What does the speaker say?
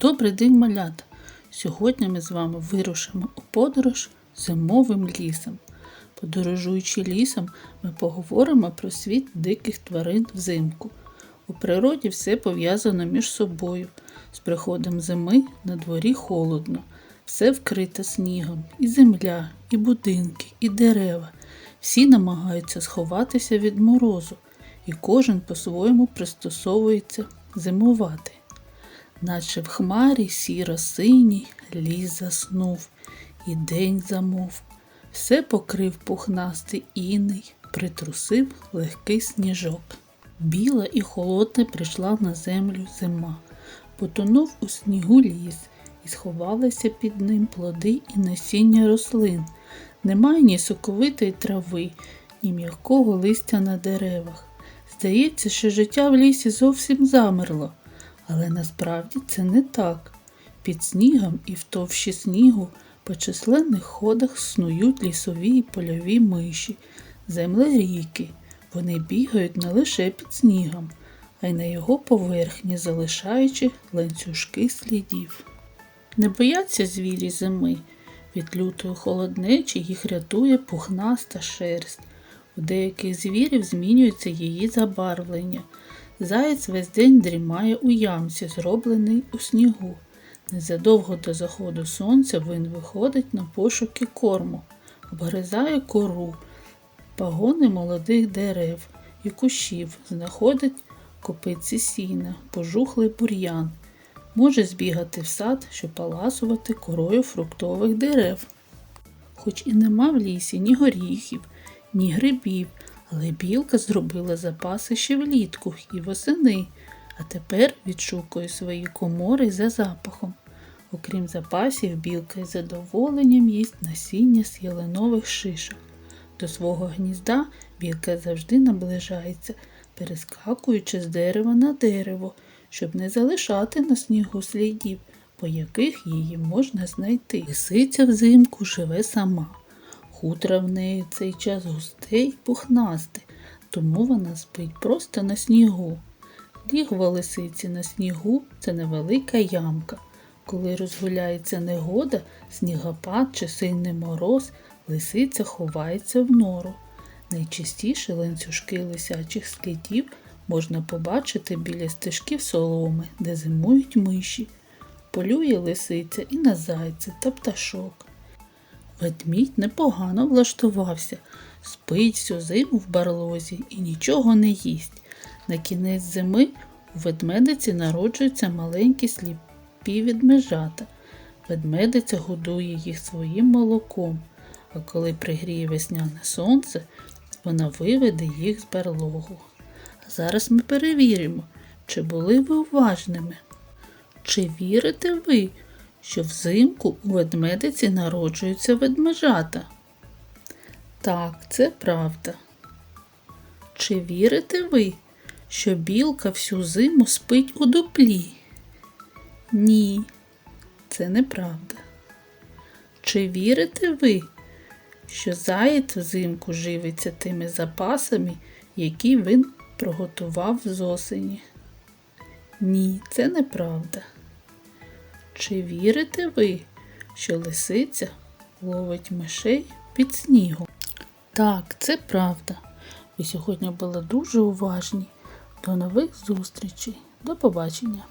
Добрий день, малята! Сьогодні ми з вами вирушимо у подорож зимовим лісом. Подорожуючи лісом, ми поговоримо про світ диких тварин взимку. У природі все пов'язано між собою. З приходом зими на дворі холодно, все вкрите снігом, і земля, і будинки, і дерева. Всі намагаються сховатися від морозу, і кожен по-своєму пристосовується зимувати. Наче в хмарі сіро-синій ліс заснув, і день замов. Все покрив пухнастий іней, притрусив легкий сніжок. Біла і холодна прийшла на землю зима, потонув у снігу ліс, і сховалися під ним плоди і насіння рослин. Немає ні соковитої трави, ні м'якого листя на деревах. Здається, що життя в лісі зовсім замерло. Але насправді це не так. Під снігом і в товщі снігу по численних ходах снують лісові і польові миші, землеріки. Вони бігають не лише під снігом, а й на його поверхні, залишаючи ланцюжки слідів. Не бояться звірі зими. Від лютої холоднечі їх рятує пухнаста шерсть. У деяких звірів змінюється її забарвлення. Заєць весь день дрімає у ямці, зроблений у снігу. Незадовго до заходу сонця він виходить на пошуки корму, обгризає кору, пагони молодих дерев і кущів, знаходить копиці сіна, пожухлий бур'ян. Може збігати в сад, щоб паласувати корою фруктових дерев. Хоч і нема в лісі ні горіхів, ні грибів, але білка зробила запаси ще влітку і восени, а тепер відшукує свої комори за запахом. Окрім запасів, білка із задоволенням їсть насіння з ялинових шишок. До свого гнізда білка завжди наближається, перескакуючи з дерева на дерево, щоб не залишати на снігу слідів, по яких її можна знайти. Лисиця взимку живе сама. Хутро в неї цей час густе й пухнасте, тому вона спить просто на снігу. Лігва лисиці на снігу це невелика ямка. Коли розгуляється негода, снігопад чи сильний мороз, лисиця ховається в нору. Найчастіше ланцюжки лисячих слідів можна побачити біля стежків соломи, де зимують миші. Полює лисиця і на зайця та пташок. Ведмідь непогано влаштувався, спить всю зиму в барлозі і нічого не їсть. На кінець зими у ведмедиці народжуються маленькі сліпі ведмежата. Ведмедиця годує їх своїм молоком, а коли пригріє весняне сонце, вона виведе їх з барлогу. Зараз ми перевіримо, чи були ви уважними. Чи вірите ви, що взимку у ведмедиці народжуються ведмежата? Так, це правда. Чи вірите ви, що білка всю зиму спить у дуплі? Ні, це неправда. Чи вірите ви, що заєць взимку живиться тими запасами, які він приготував з осені? Ні, це неправда. Чи вірите ви, що лисиця ловить мишей під снігом? Так, це правда. Ви сьогодні були дуже уважні. До нових зустрічей. До побачення.